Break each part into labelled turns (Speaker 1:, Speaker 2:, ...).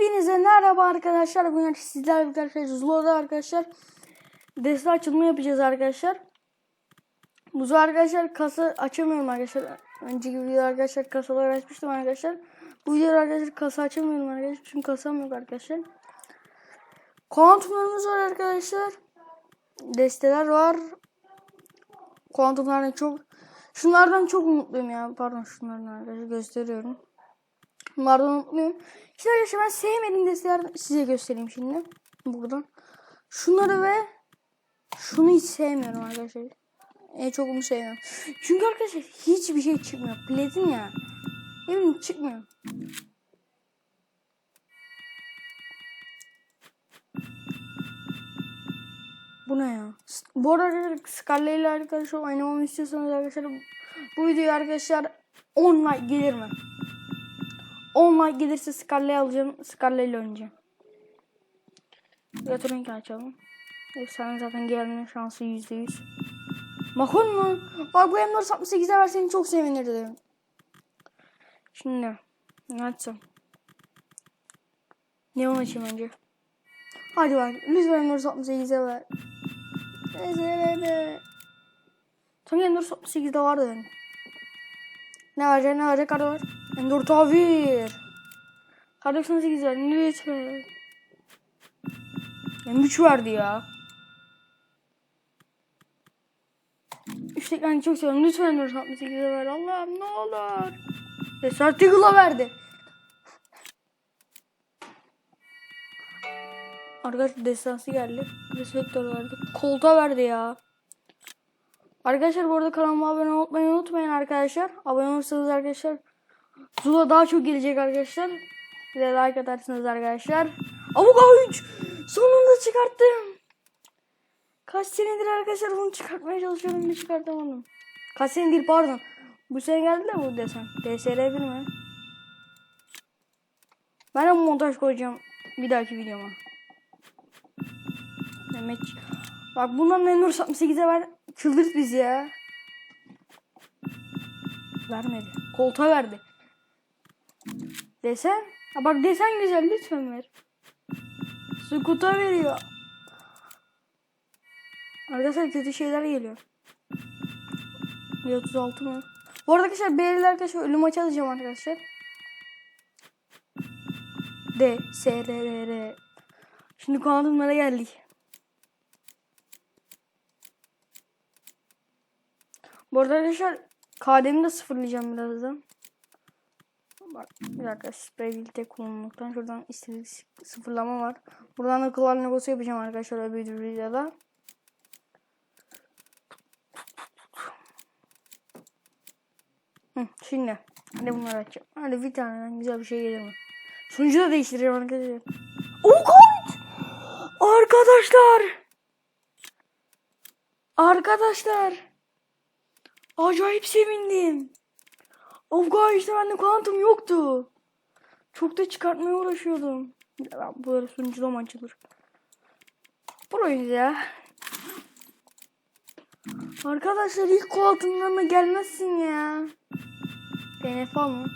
Speaker 1: Hepinize merhaba arkadaşlar. Bugün sizlerle arkadaşlar Zula'da arkadaşlar deste açılma yapacağız arkadaşlar. Bu sefer arkadaşlar kasa açamıyorum arkadaşlar. Önceki videoda arkadaşlar kasaları açmıştım arkadaşlar. Bu videoda arkadaşlar kasa açamıyorum arkadaşlar. Çünkü kasam yok arkadaşlar. Kuantumlarımız var arkadaşlar. Desteler var. Kuantumlardan çok Şunlardan çok mutluyum ya. Pardon şunlardan arkadaşlar gösteriyorum. Bunlardan mutluyum. İşte arkadaşlar ben sevmediğim desteler size göstereyim şimdi. Buradan. Şunları ve şunu hiç sevmiyorum arkadaşlar. En çok bunu sevmiyorum. Çünkü arkadaşlar hiçbir şey çıkmıyor. Platin ya. Ne bileyim çıkmıyor. Bu ne ya? Bu arada Scarlet ile arkadaşlar oynamamı istiyorsanız arkadaşlar bu videoya arkadaşlar 10 like gelir mi? 10 like gelirse Scarlet'i alacağım. Scarlet ile oynayacağım. Yatırımki açalım. Efsane zaten gelme şansı %100. Makon mu? Bak bu M468'e verseni çok sevinirdim. Şimdi ne açsam? Neon açayım önce. Hadi bak lütfen M468'e ver. Ezere. Tam M468'de vardı benim. Ne var ne var kart var? Endor Tavir. Kart 98 var lütfen. M3 verdi ya. Üçtekten çok seviyorum. Lütfen Endor 68'e ver. Allah'ım ne olur. Desert Eagle'a verdi. Arkadaşlar destansı geldi. Respektör verdi. Kolta verdi ya. Arkadaşlar bu arada kanalıma abone olmayı unutmayın arkadaşlar. Abone olursanız arkadaşlar Zula daha çok gelecek arkadaşlar. Bir de like atarsınız arkadaşlar. Avuga 3 sonunda çıkarttım. Kaç senedir arkadaşlar bunu çıkartmaya çalışıyorum bir çıkartamadım. Kaç sene değil pardon. Bu sene geldi de bu desen. DSR 1 mi? Ben de montaj koyacağım bir dahaki videoma. Demek Bak bundan Menur 68'e ver. Çıldırt bizi ya. Vermedi. Koltuğa verdi. Desen. Ha bak desen güzel lütfen ver. Sukuta veriyor. Arkadaşlar kötü şeyler geliyor. 136 mı? Bu arada arkadaşlar belirli arkadaşlar ölüm maçı alacağım arkadaşlar. D, S, R, R, R. Şimdi kanunlara geldik. Bu arada arkadaşlar KD'mi de sıfırlayacağım birazdan. Bak bir dakika sprey birlikte kullanmaktan şuradan istedik sıfırlama var. Buradan da kılar logosu yapacağım arkadaşlar bir videoda. Şimdi hadi bunları açacağım. Hadi bir tane güzel bir şey gelir mi? Sunucu da değiştireceğim arkadaşlar. Oh God! Arkadaşlar! Arkadaşlar! Acayip sevindim. Of işte bende kuantum yoktu. Çok da çıkartmaya uğraşıyordum. Ya, bu arada sunucuda mı açılır? Proyuz ya. Arkadaşlar ilk kuantumlarına gelmezsin ya. DNF mı?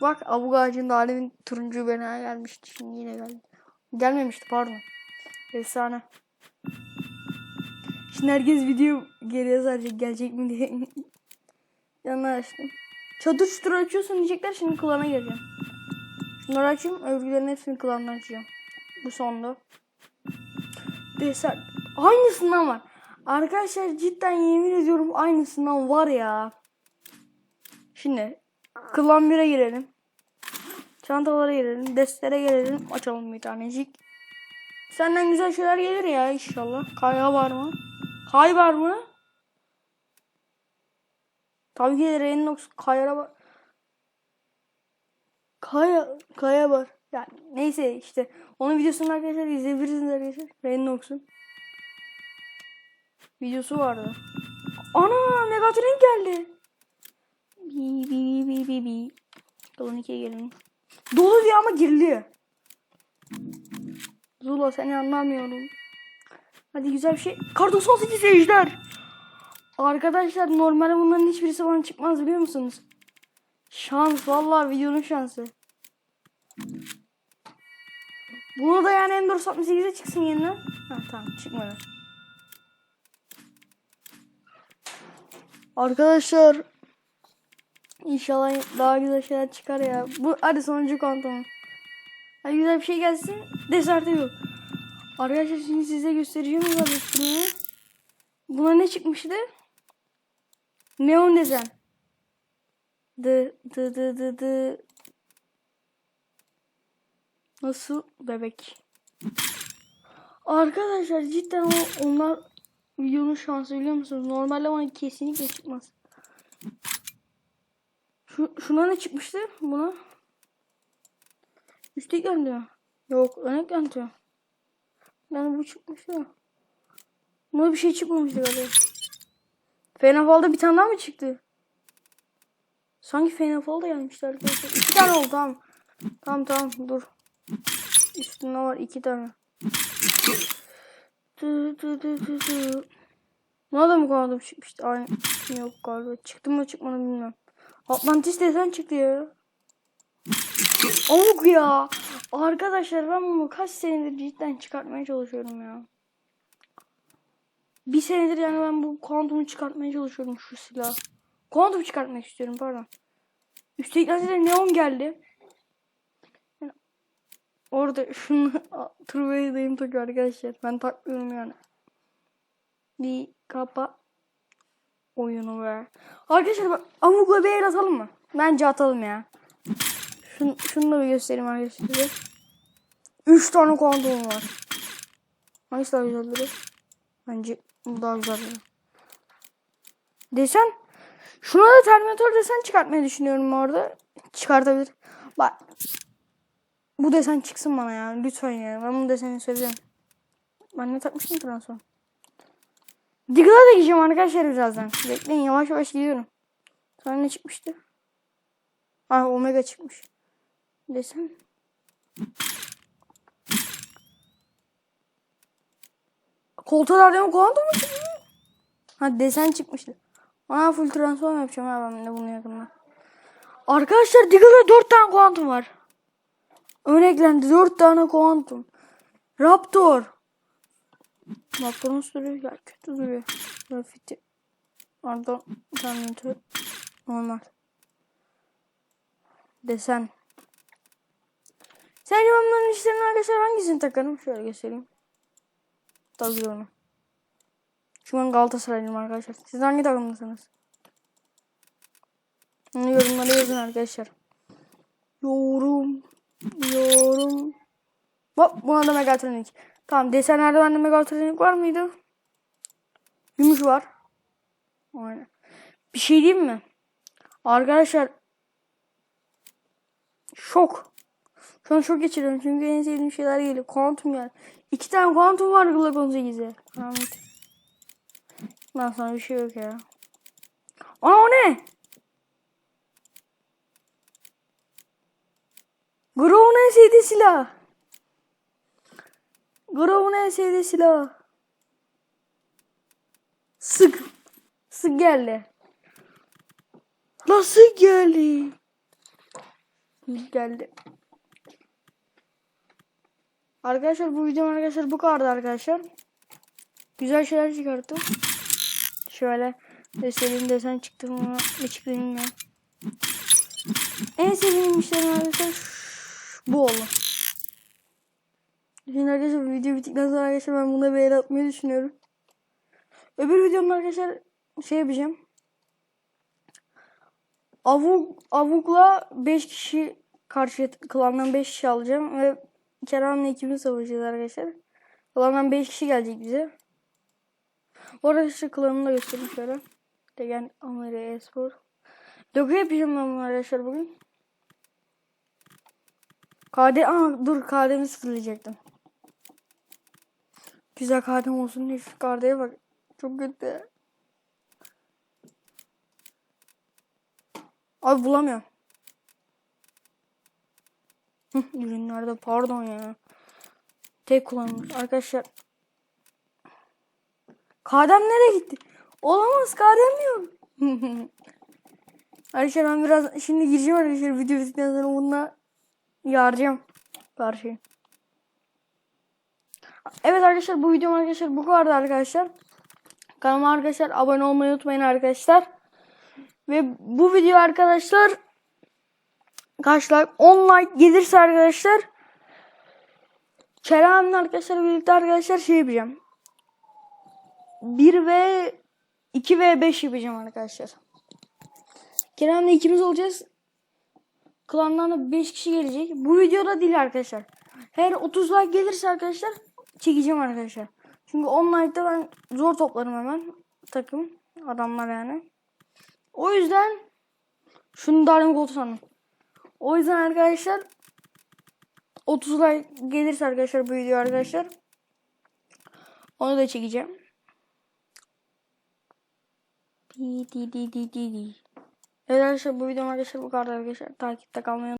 Speaker 1: Bak abu ağacında alemin turuncu bana gelmişti. Şimdi yine geldi. Gelmemişti pardon. Efsane. Şimdi herkes video geriye sadece gelecek mi diye. Yanına açtım. Çadır çutur açıyorsun diyecekler şimdi klana gireceğim. Şunları açayım örgülerin hepsini klanla açacağım. Bu sonda. Deser. Aynısından var. Arkadaşlar cidden yemin ediyorum aynısından var ya. Şimdi klan 1'e girelim. Çantalara girelim. Destere gelelim. Açalım bir tanecik. Senden güzel şeyler gelir ya inşallah. Kaya var mı? Kay var mı? Tabii ki de Renox Kaya'ya var. Kaya, Kaya var. Yani neyse işte. Onun videosunu arkadaşlar izleyebilirsiniz arkadaşlar. Renox'un. Videosu vardı. Ana Megatron geldi. Bi bi bi bi bi. Kalan ikiye gelelim. Dolu diyor ama giriliyor. Zula seni anlamıyorum. Hadi güzel bir şey. Kar 98 ejder. Arkadaşlar normalde bunların hiçbirisi bana çıkmaz biliyor musunuz? Şans vallahi videonun şansı. Bunu da yani M468'e çıksın yeniden. Ha tamam çıkmadı. Arkadaşlar İnşallah daha güzel şeyler çıkar ya. Bu hadi sonuncu kontum. Hadi güzel bir şey gelsin. Deserte yok. Arkadaşlar şimdi size göstereceğim özelliklerini. Buna ne çıkmıştı? Neon desen. Dı dı dı dı dı. Nasıl bebek? Arkadaşlar cidden o, onlar videonun şansı biliyor musunuz? Normalde bana kesinlikle çıkmaz. Şu, şuna ne çıkmıştı? Buna. Üstte eklenti. Yok ön eklenti. Yani bu çıkmıştı. Buna bir şey çıkmamıştı galiba. Fenafal'da bir tane daha mı çıktı? Sanki Fenafal'da gelmişti arkadaşlar. İki tane oldu tamam. Tamam tamam dur. Üstünde var iki tane. Dı dı dı dı. Buna da mı kovadım çıkmıştı? Aynı. Yok galiba. Çıktı mı çıkmadı bilmiyorum. Atlantis desen çıktı ya. Amuk ya. Arkadaşlar ben bunu kaç senedir cidden çıkartmaya çalışıyorum ya. Bir senedir yani ben bu kuantumu çıkartmaya çalışıyorum şu silah. Kuantum çıkartmak istiyorum pardon. Üstelik de neon geldi. Yani orada şunu turbayı dayım takıyor arkadaşlar. Ben takmıyorum yani. Bir kapa oyunu be. Arkadaşlar bak Amuk'la bir el atalım mı? Bence atalım ya. Şunu, şunu da bir göstereyim arkadaşlar size. 3 tane kuantum var. Hangisi daha güzel duruyor? Bence duruyor. Desen. Şuna da Terminator desen çıkartmayı düşünüyorum orada. Çıkartabilir. Bak. Bu desen çıksın bana ya. Lütfen ya. Ben bu deseni seveceğim. Ben ne takmıştım ki lan sonra? Diggle'a da gideceğim arkadaşlar birazdan. Bekleyin yavaş yavaş gidiyorum. Sonra ne çıkmıştı? Ah Omega çıkmış. Desem. Koltuğa? Kuantum mu çıktı? Ha desen çıkmıştı. Aa full transform yapacağım ha ben de bunu yakında. Arkadaşlar Diggle'da 4 tane kuantum var. Ön eklendi 4 tane kuantum. Raptor. Raptor nasıl duruyor? Ya kötü duruyor. Graffiti. Pardon. Terminator. Normal. Desen. Ben bunların işlerine arkadaşlar hangisini takarım? Şöyle göstereyim. Tabii onu. Şu an Galatasaraylıyım arkadaşlar. Siz hangi takımlısınız? Bunu yorumlara yazın arkadaşlar. Yorum. Yorum. Hop buna da Megatronik. Tamam desenlerde bende Megatronik var mıydı? Gümüş var. Aynen. Bir şey diyeyim mi? Arkadaşlar şok. Şu an şok geçiriyorum çünkü en sevdiğim şeyler geliyor. Kuantum yani. İki tane kuantum var Glock 18'e. Ahmet. Ben sana bir şey yok ya. Aa o ne? Grow'un en sevdiği silah. Grow'un en sevdiği silah. Sık. Sık geldi. Nasıl geldi? Geldi. Arkadaşlar bu videom arkadaşlar bu kadardı arkadaşlar. Güzel şeyler çıkarttım. Şöyle istediğim desen çıktı mı ne çıktı bilmiyorum. En sevdiğim işlerim arkadaşlar bu oldu. Şimdi arkadaşlar bu video bittikten sonra arkadaşlar ben buna el atmayı düşünüyorum. Öbür videomda arkadaşlar şey yapacağım. Avuk, avukla 5 kişi karşı klandan 5 kişi alacağım ve Kerem'le ikimiz savaşacağız arkadaşlar. Klandan 5 kişi gelecek bize. Bu arada işte klanını da göstereyim şöyle. Degen Ameri Espor. Logo yapacağım ben bunu arkadaşlar bugün. KD, aa dur KD'mi sıfırlayacaktım. Güzel KD'm olsun diye şu KD'ye bak. Çok kötü. Abi bulamıyorum. Ürünlerde pardon ya. Tek kullanılmış. Arkadaşlar. Kadem nereye gitti? Olamaz kadem yok. arkadaşlar ben biraz şimdi gireceğim arkadaşlar video bittikten sonra bununla yaracağım karşıyı. Evet arkadaşlar bu videom arkadaşlar bu kadar arkadaşlar. Kanalıma arkadaşlar abone olmayı unutmayın arkadaşlar. Ve bu video arkadaşlar like? 10 like gelirse arkadaşlar Kerem'le arkadaşlar birlikte arkadaşlar şey yapacağım. 1 ve 2 ve 5 yapacağım arkadaşlar. Kerem'le ikimiz olacağız. Klandan da 5 kişi gelecek. Bu videoda değil arkadaşlar. Her 30 like gelirse arkadaşlar çekeceğim arkadaşlar. Çünkü 10 like'da ben zor toplarım hemen takım adamlar yani. O yüzden şunu darım gol sandım. O yüzden arkadaşlar 30 like gelirse arkadaşlar bu video arkadaşlar onu da çekeceğim. Evet arkadaşlar bu videom arkadaşlar bu kadar arkadaşlar. Takipte kalmayı